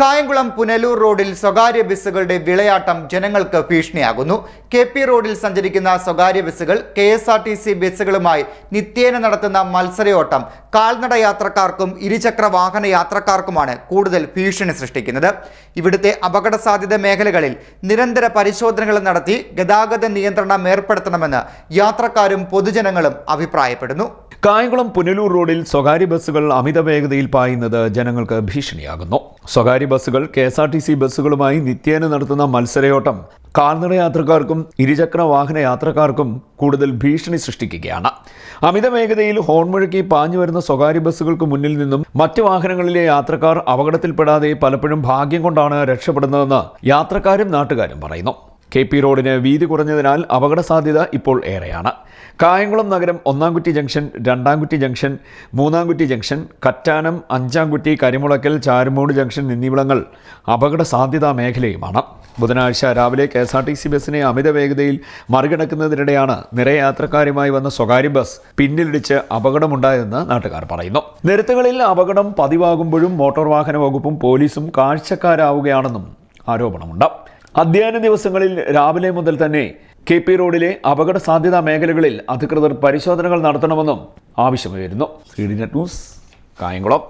കായംകുളം പുനലൂർ റോഡിൽ സ്വകാര്യ ബസ്സുകളുടെ വിളയാട്ടം ജനങ്ങൾക്ക് ഭീഷണിയാകുന്നു. കെ പി റോഡിൽ സഞ്ചരിക്കുന്ന സ്വകാര്യ ബസ്സുകൾ K S R T C ബസ്സുകളുമായി നിത്യേന നടത്തുന്ന മത്സരയോട്ടം. കാൽനട യാത്രക്കാർക്കും ഇരുചക്ര വാഹന യാത്രക്കാർക്കുമാണ് കൂടുതൽ ഭീഷണി സൃഷ്ടിക്കുന്നത്. ഇവിടുത്തെ അപകട സാധ്യത മേഖലകളിൽ നിരന്തര പരിശോധനകൾ നടത്തി ഗതാഗത നിയന്ത്രണം ഏർപ്പെടുത്തണമെന്ന് യാത്രക്കാരും പൊതുജനങ്ങളും അഭിപ്രായപ്പെടുന്നു. കായംകുളം പുനലൂർ റോഡിൽ സ്വകാര്യ ബസ്സുകൾ അമിത വേഗതയിൽ പായുന്നത് ജനങ്ങൾക്ക് ഭീഷണിയാകുന്നു. സ്വകാര്യ ബസ്സുകൾ K S R T C ബസ്സുകളുമായി നിത്യേന നടത്തുന്ന മത്സരയോട്ടം കാൽനട യാത്രക്കാർക്കും ഇരുചക്ര വാഹന യാത്രക്കാർക്കും കൂടുതൽ ഭീഷണി സൃഷ്ടിക്കുകയാണ്. അമിത വേഗതയിൽ ഹോൺ മുഴക്കി പാഞ്ഞു വരുന്ന സ്വകാര്യ ബസ്സുകൾക്ക് മുന്നിൽ നിന്നും മറ്റ് വാഹനങ്ങളിലെ യാത്രക്കാർ അപകടത്തിൽപ്പെടാതെ പലപ്പോഴും ഭാഗ്യം കൊണ്ടാണ് രക്ഷപ്പെടുന്നതെന്ന് യാത്രക്കാരും നാട്ടുകാരും പറയുന്നു. കെ പി റോഡിന് വീതി കുറഞ്ഞതിനാൽ അപകട സാധ്യത ഇപ്പോൾ ഏറെയാണ്. കായംകുളം നഗരം Onnamkutty junction Randamkutty junction Moonnamkutty junction Kattanam Anchamkutty Karimulakkal Charummoodu junction എന്നിവിടങ്ങൾ അപകട സാധ്യതാ മേഖലയുമാണ്. ബുധനാഴ്ച രാവിലെ K S R T C ബസ്സിനെ അമിത വേഗതയിൽ മറികടക്കുന്നതിനിടെയാണ് നിറയെ യാത്രക്കാരുമായി വന്ന സ്വകാര്യ ബസ് പിന്നിലിടിച്ച് അപകടമുണ്ടായതെന്ന് നാട്ടുകാർ പറയുന്നു. നിരത്തുകളിൽ അപകടം പതിവാകുമ്പോഴും മോട്ടോർ വാഹന വകുപ്പും പോലീസും കാഴ്ചക്കാരാവുകയാണെന്നും ആരോപണമുണ്ട്. അധ്യയന ദിവസങ്ങളിൽ രാവിലെ മുതൽ തന്നെ കെ പി റോഡിലെ അപകട സാധ്യതാ മേഖലകളിൽ അധികൃതർ പരിശോധനകൾ നടത്തണമെന്നും ആവശ്യമുയരുന്നു. C news Kayamkulam.